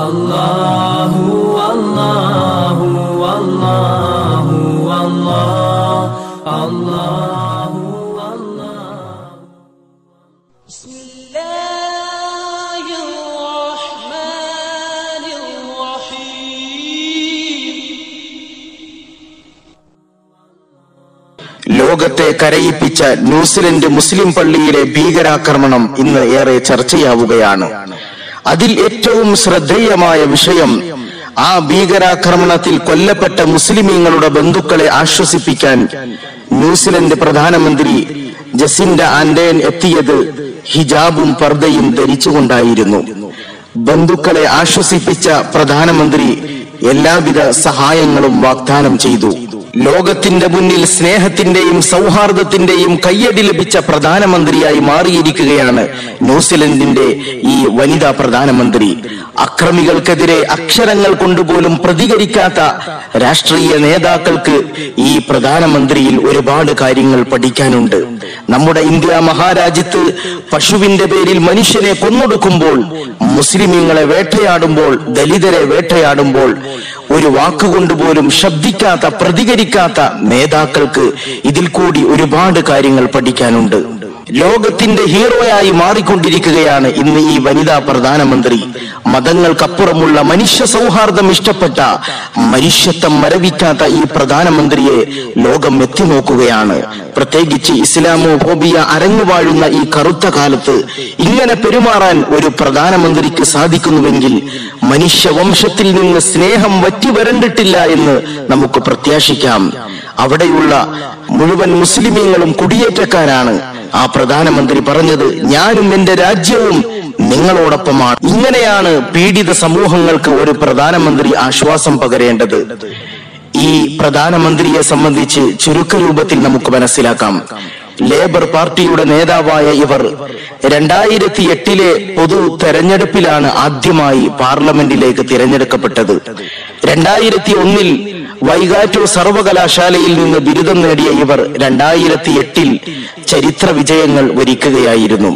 അല്ലാഹു അല്ലാഹു അല്ലാഹു അല്ലാഹു അല്ലാഹു ലോകത്തെ കരയിപ്പിച്ച ന്യൂസിലൻഡ് മുസ്ലിം പള്ളിയിലെ ഭീകരാക്രമണം ഇന്ന് ഏറെ ചർച്ചയാവുകയാണ്. അതിൽ ഏറ്റവും ശ്രദ്ധേയമായ വിഷയം ആ ഭീകരാക്രമണത്തിൽ കൊല്ലപ്പെട്ട മുസ്ലിമീങ്ങളുടെ ബന്ധുക്കളെ ആശ്വസിപ്പിക്കാൻ ന്യൂസിലൻഡ് പ്രധാനമന്ത്രി ജസിൻഡ ആൻഡേൻ എത്തിയത് ഹിജാബും പർദയും ധരിച്ചുകൊണ്ടായിരുന്നു. ബന്ധുക്കളെ ആശ്വസിപ്പിച്ച പ്രധാനമന്ത്രി എല്ലാവിധ സഹായങ്ങളും വാഗ്ദാനം ചെയ്തു. ലോകത്തിന്റെ മുന്നിൽ സ്നേഹത്തിന്റെയും സൗഹാർദ്ദത്തിന്റെയും കയ്യടി ലഭിച്ച പ്രധാനമന്ത്രിയായി മാറിയിരിക്കുകയാണ് ന്യൂസിലൻഡിന്റെ ഈ വനിതാ പ്രധാനമന്ത്രി. അക്രമികൾക്കെതിരെ അക്ഷരങ്ങൾ കൊണ്ടുപോലും പ്രതികരിക്കാത്ത രാഷ്ട്രീയ നേതാക്കൾക്ക് ഈ പ്രധാനമന്ത്രിയിൽ ഒരുപാട് കാര്യങ്ങൾ പഠിക്കാനുണ്ട്. നമ്മുടെ ഇന്ത്യ മഹാരാജ്യത്ത് പശുവിന്റെ പേരിൽ മനുഷ്യനെ കൊന്നൊടുക്കുമ്പോൾ മുസ്ലിമീങ്ങളെ വേട്ടയാടുമ്പോൾ ദലിതരെ വേട്ടയാടുമ്പോൾ ഒരു വാക്കുകൊണ്ട് പോലും ശബ്ദിക്കാത്ത പ്രതികരിക്കാത്ത നേതാക്കൾക്ക് ഇതിൽ കൂടി ഒരുപാട് കാര്യങ്ങൾ പഠിക്കാനുണ്ട്. ലോകത്തിന്റെ ഹീറോയായി മാറിക്കൊണ്ടിരിക്കുകയാണ് ഇന്ന് ഈ വനിതാ പ്രധാനമന്ത്രി. മതങ്ങൾക്കപ്പുറമുള്ള മനുഷ്യ സൗഹാർദ്ദം ഇഷ്ടപ്പെട്ട മനുഷ്യത്വം മരവിക്കാത്ത ഈ പ്രധാനമന്ത്രിയെ ലോകം എത്തിനോക്കുകയാണ്. പ്രത്യേകിച്ച് ഇസ്ലാമോ ഇസ്ലാമോഫോബിയ അരങ്ങുവാഴുന്ന ഈ കറുത്ത കാലത്ത് ഇങ്ങനെ പെരുമാറാൻ ഒരു പ്രധാനമന്ത്രിക്ക് സാധിക്കുന്നുവെങ്കിൽ മനുഷ്യവംശത്തിൽ നിന്ന് സ്നേഹം വറ്റി വരണ്ടിട്ടില്ല എന്ന് നമുക്ക് പ്രത്യാശിക്കാം. അവിടെയുള്ള മുഴുവൻ മുസ്ലിമീങ്ങളും കുടിയേറ്റക്കാരാണ്. ആ പ്രധാനമന്ത്രി പറഞ്ഞത് ഞാനും എന്റെ രാജ്യവും നിങ്ങളോടൊപ്പമാണ്. ഇങ്ങനെയാണ് പീഡിത സമൂഹങ്ങൾക്ക് ഒരു പ്രധാനമന്ത്രി ആശ്വാസം പകരേണ്ടത്. ഈ പ്രധാനമന്ത്രിയെ സംബന്ധിച്ച് ചുരുക്കരൂപത്തിൽ നമുക്ക് മനസ്സിലാക്കാം. ലേബർ പാർട്ടിയുടെ നേതാവായ ഇവർ രണ്ടായിരത്തി എട്ടിലെ പൊതു തെരഞ്ഞെടുപ്പിലാണ് ആദ്യമായി പാർലമെന്റിലേക്ക് തിരഞ്ഞെടുക്കപ്പെട്ടത്. രണ്ടായിരത്തി ഒന്നിൽ വൈകാറ്റോ സർവകലാശാലയിൽ നിന്ന് ബിരുദം നേടിയ ഇവർ രണ്ടായിരത്തി എട്ടിൽ ചരിത്ര വിജയങ്ങൾ വരിക്കുകയായിരുന്നു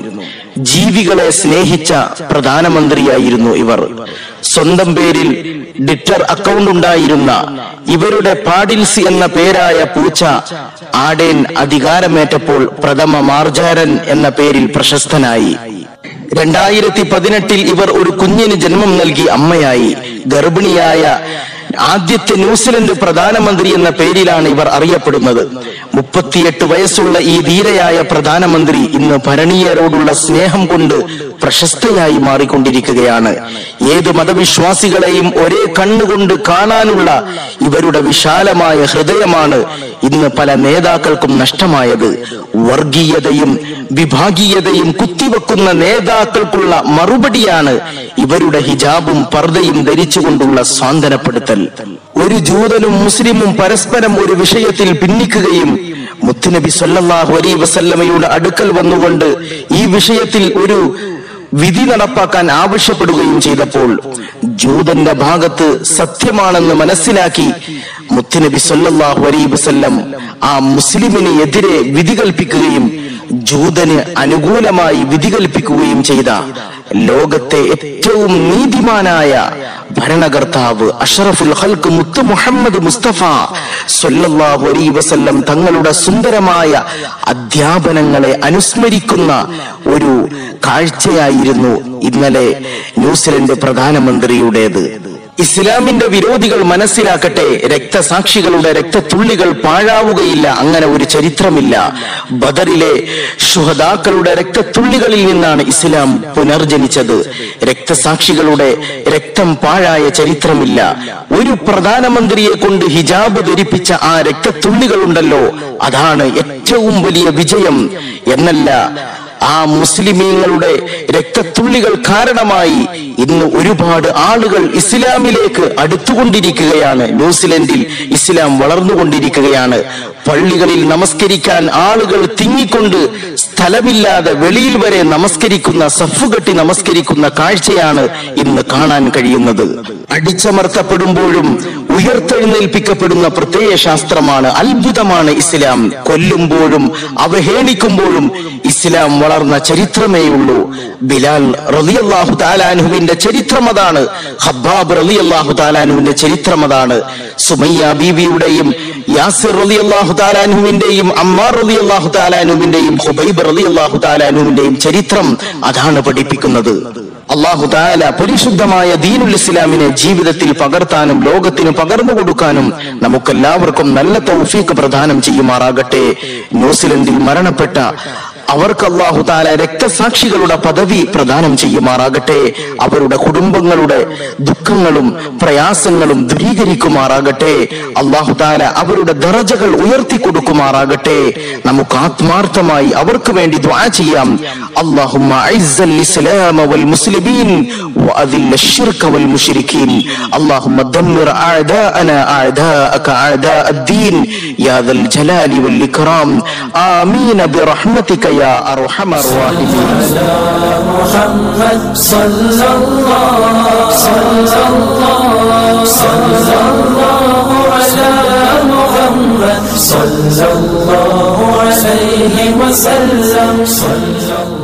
ജീവികളെ സ്നേഹിച്ച പ്രധാനമന്ത്രിയായിരുന്നു ഇവർ. സ്വന്തം പേരിൽ ഡിറ്റർ അക്കൗണ്ട് ഉണ്ടായിരുന്ന ഇവരുടെ പാഡിൽസ് എന്ന പേരായ പൂച്ച ആഡേൻ അധികാരമേറ്റപ്പോൾ പ്രഥമ മാർജാരൻ എന്ന പേരിൽ പ്രശസ്തനായി. രണ്ടായിരത്തി പതിനെട്ടിൽ ഇവർ ഒരു കുഞ്ഞിന് ജന്മം നൽകി അമ്മയായി. ഗർഭിണിയായ ആദ്യത്തെ ന്യൂസിലൻഡ് പ്രധാനമന്ത്രി എന്ന പേരിലാണ് ഇവർ അറിയപ്പെടുന്നത്. മുപ്പത്തിയെട്ട് വയസ്സുള്ള ഈ ധീരയായ പ്രധാനമന്ത്രി ഇന്ന് ഭരണീയരോടുള്ള സ്നേഹം കൊണ്ട് പ്രശസ്തയായി മാറിക്കൊണ്ടിരിക്കുകയാണ്. ഏത് മതവിശ്വാസികളെയും ഒരേ കണ്ണുകൊണ്ട് കാണാനുള്ള ഇവരുടെ വിശാലമായ ഹൃദയമാണ് ഇന്ന് പല നേതാക്കൾക്കും നഷ്ടമായത്. വർഗീയതയും വിഭാഗീയതയും കുത്തിവെക്കുന്ന നേതാക്കൾക്കുള്ള മറുപടിയാണ് ഇവരുടെ ഹിജാബും പർദ്ദയും ധരിച്ചുകൊണ്ടുള്ള സ്വാന്തനപ്പെടുത്തൽ. ഒരു ജൂതനും മുസ്ലിമും പരസ്പരം ഒരു വിഷയത്തിൽ ഭിന്നിക്കുകയും മുത്തുനബി സല്ലാഹു അലൈ വസല്ലമയുടെ അടുക്കൽ വന്നുകൊണ്ട് ഈ വിഷയത്തിൽ ഒരു വിധി നടപ്പാക്കാൻ ആവശ്യപ്പെടുകയും ചെയ്തപ്പോൾ ജൂതന്റെ ഭാഗത്ത് സത്യമാണെന്ന് മനസ്സിലാക്കി മുത്തുനബി സല്ലല്ലാഹു അലൈഹി വസല്ലം ആ മുസ്ലിമിന് എതിരെ വിധി കൽപ്പിക്കുകയും ജൂതന് അനുകൂലമായി വിധി കൽപ്പിക്കുകയും ചെയ്ത. ലോകത്തെ ഏറ്റവും നീതിമാനായ ഭരണകർത്താവ് അഷറഫുൽ ഹൽക്ക് മുത്ത് മുഹമ്മദ് മുസ്തഫ അലൈഹി വസല്ലം തങ്ങളുടെ സുന്ദരമായ അധ്യാപനങ്ങളെ അനുസ്മരിക്കുന്ന ഒരു കാഴ്ചയായിരുന്നു ഇന്നലെ ന്യൂസിലൻഡ് പ്രധാനമന്ത്രിയുടേത്. ഇസ്ലാമിന്റെ വിരോധികൾ മനസ്സിലാക്കട്ടെ രക്തസാക്ഷികളുടെ രക്തത്തുള്ളികൾ പാഴാവുകയില്ല അങ്ങനെ ഒരു ചരിത്രമില്ല. ബദറിലെ ശുഹദാക്കളുടെ രക്തത്തുള്ളികളിൽ നിന്നാണ് ഇസ്ലാം പുനർജനിച്ചത്. രക്തസാക്ഷികളുടെ രക്തം പാഴായ ചരിത്രമില്ല. ഒരു പ്രധാനമന്ത്രിയെ കൊണ്ട് ഹിജാബ് ധരിപ്പിച്ച ആ രക്തത്തുള്ളികളുണ്ടല്ലോ അതാണ് ഏറ്റവും വലിയ വിജയം. എന്നല്ല ആ മുസ്ലിമീങ്ങളുടെ രക്തത്തുള്ളികൾ കാരണമായി ഇന്ന് ഒരുപാട് ആളുകൾ ഇസ്ലാമിലേക്ക് അടുത്തുകൊണ്ടിരിക്കുകയാണ്. ന്യൂസിലൻഡിൽ ഇസ്ലാം വളർന്നുകൊണ്ടിരിക്കുകയാണ്. പള്ളികളിൽ നമസ്കരിക്കാൻ ആളുകൾ തിങ്ങിക്കൊണ്ട് സ്ഥലമില്ലാതെ വെളിയിൽ വരെ നമസ്കരിക്കുന്ന സഫുകെട്ടി നമസ്കരിക്കുന്ന കാഴ്ചയാണ് ഇന്ന് കാണാൻ കഴിയുന്നത്. അടിച്ചമർത്തപ്പെടുമ്പോഴും ഉയർത്തെഴുന്നേൽപ്പിക്കപ്പെടുന്ന പ്രത്യയ ശാസ്ത്രമാണ് അത്ഭുതമാണ് ഇസ്ലാം. കൊല്ലുമ്പോഴും അവഹേളിക്കുമ്പോഴും ഇസ്ലാം വളർന്ന ചരിത്രമേയുള്ളൂ. ബിലാൽ റളിയല്ലാഹു താലാൻഹുവിന്റെ ചരിത്രം ചരിത്രം അതാണ് ഹബ്ബാബ് റലി അള്ളാഹു താലാനുവിന്റെ ചരിത്രം അതാണ് സുമയ്യ ബീബിയുടെയും യാസിർ റലി അള്ളാഹു താലാനുവിന്റെയും അമ്മാർ റലി അള്ളാഹു താലാനുവിന്റെയും ഹുബൈബ് റലി അള്ളാഹു താലാനുവിന്റെയും ചരിത്രം അതാണ് പഠിപ്പിക്കുന്നത്. അള്ളാഹു താല പരിശുദ്ധമായ ദീനുൽ ഇസ്ലാമിനെ ജീവിതത്തിൽ പകർത്താനും ലോകത്തിന് പകർന്നു കൊടുക്കാനും നമുക്കെല്ലാവർക്കും നല്ല തൗഫീക്ക് പ്രദാനം ചെയ്യുമാറാകട്ടെ. ന്യൂസിലൻഡിൽ മരണപ്പെട്ട അവർക്ക് അള്ളാഹു താല രക്തസാക്ഷികളുടെ പദവി പ്രദാനം ചെയ്യുമാറാകട്ടെ. അവരുടെ കുടുംബങ്ങളുടെ ദുഃഖങ്ങളും പ്രയാസങ്ങളും ദൂരീകരിക്കുമാറാകട്ടെ. അള്ളാഹു താല അവരുടെ ദറജകൾ ഉയർത്തി കൊടുക്കുമാറാകട്ടെ നമുക്ക് ആത്മാർത്ഥമായി അവർക്ക് വേണ്ടി ദ്വാ ചെയ്യാം اللهم اعز الاسلام والمسلمين واذل الشرك والمشركين اللهم دمر اعداءنا اعداءك اعداء الدين يا ذا الجلال والاكرام امين برحمتك يا ارحم الراحمين محمد صلى الله صلى الله صلى الله على محمد صلى الله عليه وسلم. صلى الله